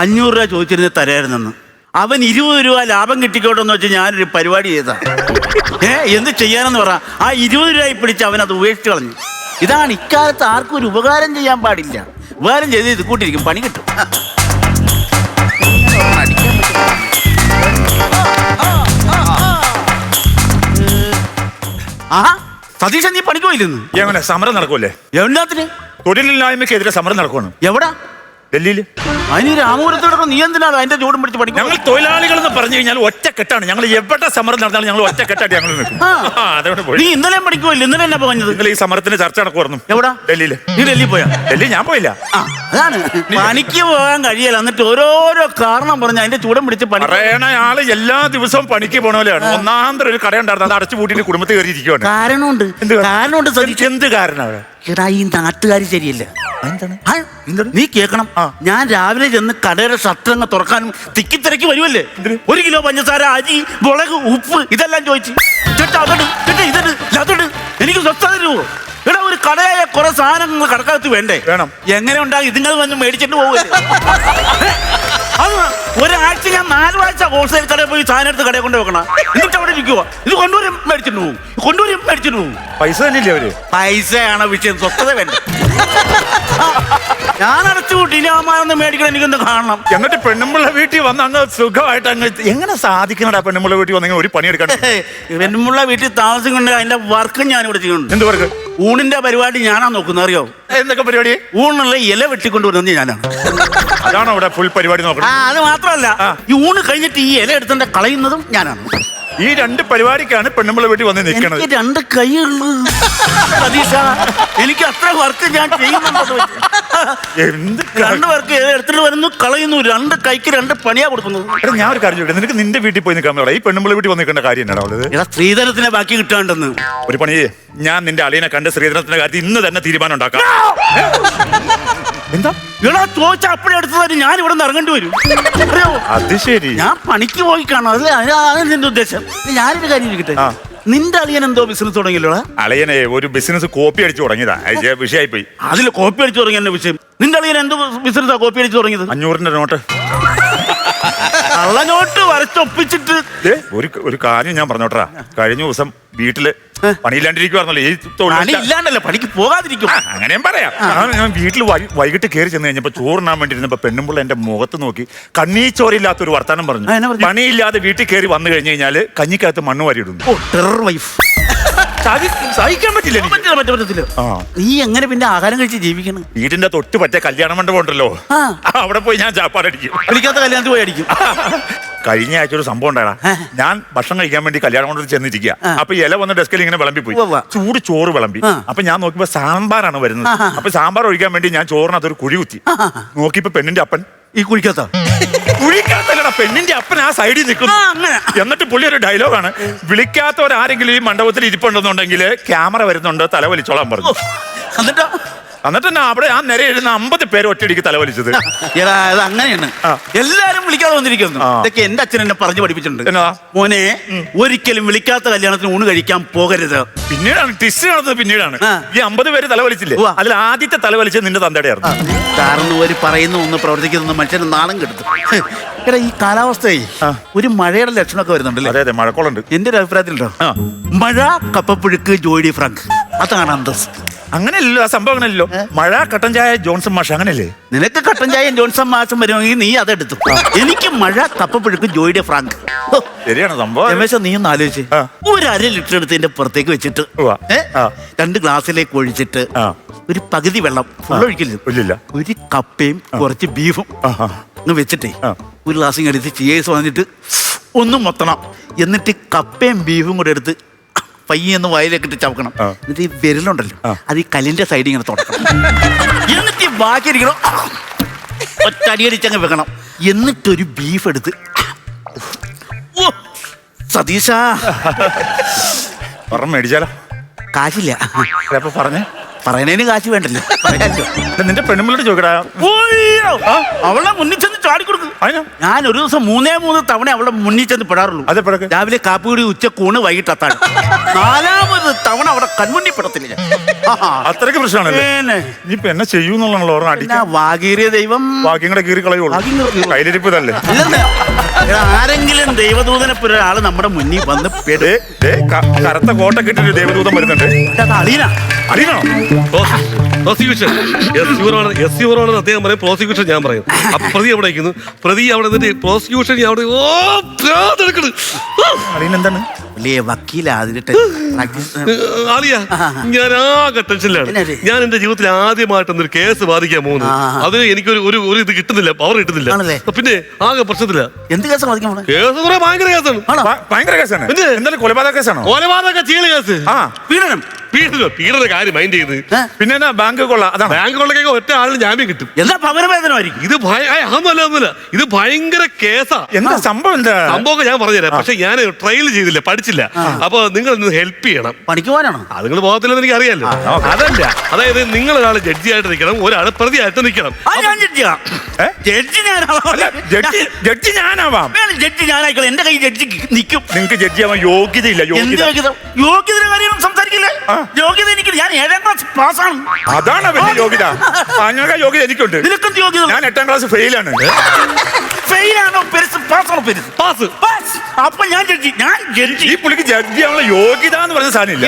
അഞ്ഞൂറ് രൂപ ചോദിച്ചിരുന്ന തരായിരുന്നെന്ന്. അവൻ ഇരുപത് രൂപ ലാഭം കിട്ടിക്കോട്ടെന്ന് വെച്ച് ഞാനൊരു പരിപാടി ചെയ്താ. ഏ എന്ത് ചെയ്യാനെന്ന് പറ. ആ ഇരുപത് രൂപ പിടിച്ച് അവൻ അത് ഉപേക്ഷിച്ച് കളഞ്ഞു. ഇതാണ് ഇക്കാലത്ത് ആർക്കും ഒരു ഉപകാരം ചെയ്യാൻ പാടില്ല. ഉപകാരം ചെയ്ത് ഇത് കൂട്ടിരിക്കും പണി കിട്ടും? ആ സതീശൻ നീ പണിക്ക് പോയില്ലെന്ന്? എങ്ങനെ? സമരം നടക്കൂലേ എല്ലാത്തിന് തൊഴിലില്ലായ്മക്കെതിരെ സമരം നടക്കുവാണ്. എവിടാ? ഡൽഹിയിൽ അതിന് രാമപുരത്തോടൊപ്പം നീ എന്തിനാണ് അതിന്റെ ചൂടും പിടിച്ച് പഠിക്കും ഞങ്ങൾ തൊഴിലാളികൾ എന്ന് പറഞ്ഞു കഴിഞ്ഞാൽ ഒറ്റക്കെട്ടാണ് ഞങ്ങൾ എവിടെ സമരം നടന്നാലും ഞങ്ങൾ ഒറ്റക്കെട്ടായിട്ട് ഞങ്ങൾ നിൽക്കും. ആ. അതുകൊണ്ട് നീ പോയി. ഇന്നലെ പഠിക്കുമല്ലോ ഇന്നലെ എന്നാ പറഞ്ഞത് നിങ്ങൾ ഈ സമരത്തിന് ചർച്ച നടക്കുമായിരുന്നു എവിടാ? ഡൽഹിയിൽ നീ ഡൽഹി പോയാ? ഡൽഹി ഞാൻ പോയില്ല. ആ അതാണ്. പണിക്ക് പോകാൻ കഴിയല്ല. എന്നിട്ട് ഓരോരോ കാരണം പറഞ്ഞു അതിന്റെ ചൂടം പിടിച്ച് പണി പറയണ ആൾ എല്ലാ ദിവസവും പണിക്ക് പോണ പോലെയാണ്. ഒന്നാന്തരം ഒരു കടയുണ്ടായിരുന്നു. അത് അടച്ചു പൂട്ടിട്ട് കുടുംബത്തിൽ കയറിയിരിക്കുവാണ്. കാരണമുണ്ട്. എന്ത് കാരണം? കാരണമുണ്ട് എന്ത് കാരണം എടാ ഈ നാട്ടുകാർ ശരിയല്ല? ആ, നീ കേക്കണം. ആ. ഞാൻ രാവിലെ ചെന്ന് കടയുടെ ഷട്ടർ അങ്ങ് തുറക്കാനും തിക്കിത്തിരക്കി വരുമല്ലേ ഒരു കിലോ പഞ്ചസാര അരി മുളക് ഉപ്പ് ഇതെല്ലാം ചോദിച്ചു. ചേട്ടാ അതട് ചേട്ടാ ഇതട് അതട് എനിക്ക് സ്വസ്ഥത തരുമോ എടാ ഒരു കടയായ കുറെ സാധനങ്ങൾ കടക്കകത്ത് വേണ്ടേ? വേണം. എങ്ങനെ ഉണ്ടാകും ഇതിങ്ങൾ വന്ന് മേടിച്ചിട്ട് പോകുക അത് ഒരാഴ്ച ഞാൻ നാല് വാഴ്ച ഹോൾസെയിൽ കടയിൽ പോയി സാധനം എടുത്ത് കടയിൽ കൊണ്ട് വെക്കണം. എന്നിട്ട് അവിടെ ഇരിക്കുവോ. ഇത് കൊണ്ടുവരും മേടിച്ചിട്ട് പോകും കൊണ്ടുവരും മേടിച്ചിട്ട് പോകും പൈസ തന്നെയില്ലേ അവർ? പൈസയാണ് വിഷയം. സ്വസ്ഥത വേണ്ട? ഞാൻ അടച്ചു കൂട്ടി. ഇനി അമ്മാനൊന്ന് മേടിക്കണം എനിക്കൊന്ന് കാണണം. എന്നിട്ട് പെണ്ണുമ്പിള്ള വീട്ടിൽ വന്ന് അങ്ങ് സുഖമായിട്ട് അങ്ങ് എങ്ങനെ സാധിക്കണടാ പെണ്ണുമ്പിള്ള വീട്ടിൽ വന്നെങ്കിൽ ഒരു പണിയെടുക്കാൻ? പെണ്ണുമ്പിള്ള വീട്ടിൽ താമസിക്കുന്നുണ്ടെങ്കിൽ അതിന്റെ വർക്കും ഞാൻ ഇവിടെ ചെയ്യുന്നുണ്ട്. എന്ത് വർക്ക്? ഊണിന്റെ പരിപാടി ഞാനാ നോക്കുന്നത് അറിയോ? എന്തൊക്കെ പരിപാടി? ഊണുള്ള ഇല വെട്ടിക്കൊണ്ടുവരുന്നത് ഞാനാണ്. അതാണോ ഇവിടെ ഫുൾ പരിപാടി ആ നോക്കണം അത് മാത്രമല്ല ഈ ഊണ് കഴിഞ്ഞിട്ട് ഈ ഇല എടുത്തിന്റെ കളയുന്നതും ഞാനാണ്. ഈ രണ്ട് പരിപാടിക്കാണ് പെണ്ണുമ്പിള്ള വീട്ടിൽ വന്ന് നിൽക്കണത് എനിക്ക് രണ്ട് കൈ സതീഷ എനിക്ക് അത്ര വർക്ക് ഞാൻ ചെയ്യുന്നുണ്ടോ എന്ത് രണ്ട് പേർക്ക് എടുത്തിട്ട് വരുന്നു? കളയുന്നു. രണ്ട് കൈക്ക് രണ്ട് പണിയാ കൊടുക്കുന്നു എടാ ഞാൻ ഒരു കാര്യം ചോദിക്കട്ടെ. നിനക്ക് നിന്റെ വീട്ടിൽ പോയി നിൽക്കാൻ ഈ പെണ്ണുമ്പിള്ള വീട്ടിൽ വന്ന് നിൽക്കേണ്ട കാര്യം എന്നാണ് ഉള്ളത്? എടാ സ്ത്രീധനത്തിനെ ബാക്കി കിട്ടാണ്ടെന്ന്. ഒരു പണി ചെയ്യ്. ഞാൻ നിന്റെ അളിയനെ കണ്ട് ശ്രീധരത്തിന്റെ കാര്യത്തിൽ ഇന്ന് തന്നെ തീരുമാനം ഉണ്ടാക്കാം. എന്താ? എടാ ചോദിച്ച അപ്പഴേ എടുത്തു തരും ഞാൻ ഇവിടെ നിന്ന് ഇറങ്ങേണ്ടി വരും. അത് ശരി. ഞാൻ പണിക്ക് പോയി കാണാം അത് അതാണ് നിന്റെ ഉദ്ദേശം. ഞാനൊരു കാര്യം ഇരിക്കട്ടെ ആ. നിന്റെ അളിയൻ എന്തോ ബിസിനസ് തുടങ്ങിയല്ലോടാ? അളിയനെ ഒരു ബിസിനസ് കോപ്പി അടിച്ചു തുടങ്ങിയതാ. വിഷയമായി പോയി. അതിൽ കോപ്പി അടിച്ചു തുടങ്ങിയ വിഷയം. നിന്റെ അളിയൻ എന്തോ ബിസിനസ്സാ കോപ്പി അടിച്ചു തുടങ്ങിയത്? അഞ്ഞൂറിന്റെ നോട്ട് കള്ളനോട്ട് വരച്ചൊപ്പിച്ചിട്ട്. ഒരു ഒരു കാര്യം ഞാൻ പറഞ്ഞോട്ടാ കഴിഞ്ഞ ദിവസം വീട്ടിൽ പണിയില്ലാണ്ടിരിക്കുവായിരുന്നല്ലോ ഈ പണി തൊഴിൽ ഇല്ലാണ്ടല്ല പണിക്ക് പോകാതിരിക്കും. അങ്ങനെയും പറയാം. ഞാൻ- ഞാൻ വീട്ടിൽ വൈകിട്ട് കയറി ചെന്ന് കഴിഞ്ഞപ്പോ ചോറിനാൻ വേണ്ടി ഇരുന്നപ്പോ പെണ്ണുമ്പോൾ എന്റെ മുഖത്ത് നോക്കി കണ്ണീച്ചോറില്ലാത്ത ഒരു വർത്താനം പറഞ്ഞു? പണിയില്ലാതെ വീട്ടിൽ കയറി വന്നു കഴിഞ്ഞു കഴിഞ്ഞാൽ കഞ്ഞിക്കകത്ത് മണ്ണ് വാരിയിടുന്നു. വൈഫ്. സഹിക്കാൻ പറ്റില്ല എനിക്ക്. പറ്റില്ല പറ്റില്ല പറ്റത്തില്ല ആ. നീ എങ്ങനെ പിന്നെ ആഹാരം കഴിച്ച് ജീവിക്കണം വീടിന്റെ തൊട്ട് പറ്റിയ കല്യാണ മണ്ഡപം ഉണ്ടല്ലോ ആ. അവിടെ പോയി ഞാൻ ചാപ്പാടടിക്കും വിളിക്കാത്ത കല്യാണത്തിൽ പോയി അടിക്കും കഴിഞ്ഞ ആഴ്ച ഒരു സംഭവം ഉണ്ടായടാ ഞാൻ ഭക്ഷണം കഴിക്കാൻ വേണ്ടി കല്യാണം കൊണ്ട് ചെന്നിരിക്കുക ആ. അപ്പൊ ഇല വന്ന ഡെസ്കിൽ ഇങ്ങനെ വിളമ്പി പോയി ഉവ്വ. ചൂട് ചോറ് വിളമ്പി ആ. അപ്പൊ ഞാൻ നോക്കിയപ്പോ സാമ്പാറാണ് വരുന്നത് ആഹാ. അപ്പൊ സാമ്പാർ ഒഴിക്കാൻ വേണ്ടി ഞാൻ ചോറിനകത്ത് ഒരു കുഴി കുത്തി. നോക്കിയപ്പോ പെണ്ണിന്റെ അപ്പൻ ഈ കുഴിക്കാത്ത കുഴിക്കാത്തല്ലടാ പെണ്ണിന്റെ അപ്പൻ ആ സൈഡിൽ നിൽക്കുന്നു. എന്നിട്ട് പുള്ളി ഒരു ഡയലോഗാണ് വിളിക്കാത്തവരാരെങ്കിലും ഈ മണ്ഡപത്തിൽ ഇരിപ്പുണ്ടെന്നുണ്ടെങ്കിൽ ക്യാമറ വരുന്നുണ്ട് തലവലിച്ചോളാൻ പറഞ്ഞു. എന്നിട്ടോ? എന്നിട്ട് തന്നെ അവിടെ ആ നിര എഴുന്ന അമ്പത് പേര് ഒറ്റയടിക്ക് തലവലിച്ചത്? എടാ അത് അങ്ങനെയാണ്. എല്ലാരും വിളിക്കാതെ വന്നിരിക്കുന്നു. ഇതൊക്കെ എന്റെ അച്ഛൻ എന്നെ പറഞ്ഞു പഠിപ്പിച്ചിട്ടുണ്ട്. എന്നതാ? മോനെ ഒരിക്കലും വിളിക്കാത്ത കല്യാണത്തിന് ഊണ് കഴിക്കാൻ പോകരുത്. പിന്നീടാണ് ടിസ്റ്റ് നടന്നത് പിന്നീടാണ്. ആ. ഈ അമ്പത് പേര് തലവലിച്ചില്ലേ? ഉവ്വ. അതിൽ ആദ്യത്തെ തലവലിച്ചത് നിന്റെ തന്തയുടെയായിരുന്നു. കാരണം ഒരു പറയുന്ന ഒന്ന് പ്രവർത്തിക്കുന്ന മനുഷ്യന് നാണം കിട്ടും എടാ ഈ കാലാവസ്ഥയെ ആ. ഒരു മഴയുടെ ലക്ഷണമൊക്കെ വരുന്നുണ്ടല്ലേ? അതെ അതെ മഴക്കോളുണ്ട്. എന്റെ ഒരു അഭിപ്രായത്തിലുണ്ടോ? ആ. മഴ കപ്പപ്പുഴുക്ക് ജോഡി ഫ്രാങ്ക്. അതാണ് അന്തസ്. അങ്ങനെയല്ലോ ആ സംഭവം അങ്ങനെയല്ലോ മഴ കട്ടൻ ചായ ജോൺസൺ മാഷ് അങ്ങനെയല്ലേ? നിനക്ക് കട്ടൻ ചായ ജോൺസൺ മാഷം വരുമെങ്കിൽ നീ അതെടുത്തു. എനിക്ക് മഴ കപ്പപ്പുഴുക്ക് ജോയിയുടെ ഫ്രാങ്ക്. ശരിയാണ് സംഭവം. രമേശ നീ ഒന്ന് ആലോചിച്ച്. ഒരു അര ലിറ്റർ എടുത്ത് എന്റെ പുറത്തേക്ക് വെച്ചിട്ട്. രണ്ട് ഗ്ലാസ്സിലേക്ക് ഒഴിച്ചിട്ട് ഒരു പകുതി വെള്ളം ഫുൾ ഒഴിക്കില്ല. ഒരു കപ്പയും കുറച്ച് ബീഫും. വെച്ചിട്ടേ ഒരു ഗ്ലാസ് എടുത്ത് ചീസ് വന്നിട്ട് ഒന്നും മൊത്തണം. എന്നിട്ട് കപ്പയും ബീഫും കൂടെ എടുത്ത് പയ്യൊന്ന് വയലൊക്കെ ഇട്ട് ചവക്കണം എന്നിട്ട് ഈ വിരലുണ്ടല്ലോ. അത് ഈ കല്ലിന്റെ സൈഡിൽ ഇങ്ങനെ തുടക്കണം. എന്നിട്ട് ഈ ബാക്കി ഇരിക്കണം. ഒറ്റടിയടിച്ചങ്ങ് വെക്കണം. എന്നിട്ടൊരു ബീഫ് എടുത്ത് ഓ, സതീശാ. ഒരെണ്ണം മേടിച്ചാലോ? കാശില്ല. പറഞ്ഞേ. പറയണേന് കാശ് വേണ്ടല്ലോ. നിന്റെ പെണ്ണുമ്പിളോട് ചോദിക്കടാ. ഓയ്യോ, അവളെ മുന്നിൽ ചെന്ന് ചാടിക്കൊടുക്കും. അതിനാ? ഞാൻ ഒരു ദിവസം മൂന്നേ മൂന്ന് തവണ അവളെ മുന്നിൽ ചെന്ന് പെടാറുള്ളൂ. അതെപ്പോഴൊക്കെ രാവിലെ കാപ്പുകൂടി ഉച്ചക്കൂണ് വൈകിട്ട് അത്താഴം. നാലാമത് തവണ അവിടെ കൺമുണ്ണി പെടത്തില്ല. അത്രയ്ക്ക് പ്രശ്നമാണല്ലേ? പിന്നെ, ഇനിയിപ്പോ എന്നെ ചെയ്യൂന്നുള്ളതാണല്ലോ ഓർമ്മ. അടിക്കാൻ. ദൈവം. കൂടെ കീറി കളയുള്ളൂ കയ്യിലിരിപ്പ് ഇതല്ലേ? എടാ, ആരെങ്കിലും ദൈവദൂതനെ പോലെ ഒരാൾ നമ്മുടെ മുന്നിൽ വന്ന് പെടും. ദേ, ദേ, ക- കറുത്ത കോട്ട കിട്ടിട്ട് ദേവദൂതം വരുന്നുണ്ട്. അത് അളീന. അറിയണോ പ്രോസിക്യൂഷൻ. അദ്ദേഹം പറയും പ്രോസിക്യൂഷൻ ഞാൻ പറയും. അപ്പൊ പ്രതി അവിടെ ഇരിക്കുന്നു? പ്രതി അവിടെ നിന്നിട്ട് പ്രോസിക്യൂഷൻ അവിടെ ഓ എന്താണ്? വലിയ വക്കീല. അതിലിട്ട് പ്രാക്ടീസ് ആലിയ ഞാൻ ആകെ ടെൻഷനിലാണ് ഞാൻ എന്റെ ജീവിതത്തിൽ ആദ്യമായിട്ട് ഒരു കേസ് ബാധിക്കാൻ പോകുന്നു. അതിന് എനിക്ക് എനിക്കൊരു ഒരു ഒരു ഇത് കിട്ടുന്നില്ല പവർ കിട്ടുന്നില്ല. പിന്നെ ആകെ പ്രശ്നത്തില്ല എന്ത് കേസ് പോണെ? കേസ് ഭയങ്കര കേസാണ് ഭയങ്കര കേസാണ് കൊലപാതക കേസാണോ കൊലപാതക ചീള കേസ് ആ പീഡനം. പീഡന പീഡന കാര്യം മൈൻഡ് ചെയ്ത്? പിന്നെ എന്നാ ബാങ്ക് കൊള്ള അതാണ്. ബാങ്ക് കൊള്ളക്കൊക്കെ ഒറ്റ ആളിന് ജാമ്യം കിട്ടും. എന്താ പകരവേദനമായിരിക്കും? ഇത് അതൊന്നുമല്ല ഒന്നുമില്ല ഇത് ഭയങ്കര കേസാ. എന്താ സംഭവം എന്താ? സംഭവം ഞാൻ പറഞ്ഞുതരാം. പക്ഷെ ഞാൻ ട്രയൽ ചെയ്തില്ല പഠിച്ചില്ല. അപ്പൊ നിങ്ങൾ ഇന്ന് ഹെൽപ്പ് ചെയ്യണം. പണിക്ക് പോകാനാണോ? അത് നിങ്ങൾ പോകത്തില്ലെന്ന് എനിക്ക് അറിയാലോ അതല്ല. അതായത് നിങ്ങൾ ഒരാൾ ജഡ്ജിയായിട്ട് നിൽക്കണം ഒരാൾ പ്രതിയായിട്ട് നിൽക്കണം. ആ ഞാൻ ജഡ്ജിയാ. ജഡ്ജി ഞാനാവാം ജഡ്ജി ജഡ്ജി ഞാനാവാം. ജഡ്ജി ഞാനായിക്കോളെ. എന്റെ കൈ ജഡ്ജി നിൽക്കും. നിങ്ങൾക്ക് ജഡ്ജി ആവാൻ യോഗ്യതയില്ല യോഗ്യത. യോഗ്യത? കാര്യം. യോഗ്യത എനിക്ക് ഞാൻ ഏഴാം ക്ലാസ് പാസ്സാണ് അതാണ് വലിയ യോഗ്യത. അങ്ങനെ യോഗ്യത എനിക്കുണ്ട്. നിനക്കും യോഗ്യത? ഞാൻ എട്ടാം ക്ലാസ് ഫെയിലാണ് ഫെയിലാണോ പെരുസ് പാസ്സാണോ പെരുസ്? പാസ് പാസ് അപ്പൊ ഞാൻ ജഡ്ജി ഞാൻ ജഡ്ജി. ഈ പുള്ളിക്ക് ജഡ്ജി ആണുള്ള യോഗ്യത എന്ന് പറഞ്ഞ സാധനം ഇല്ല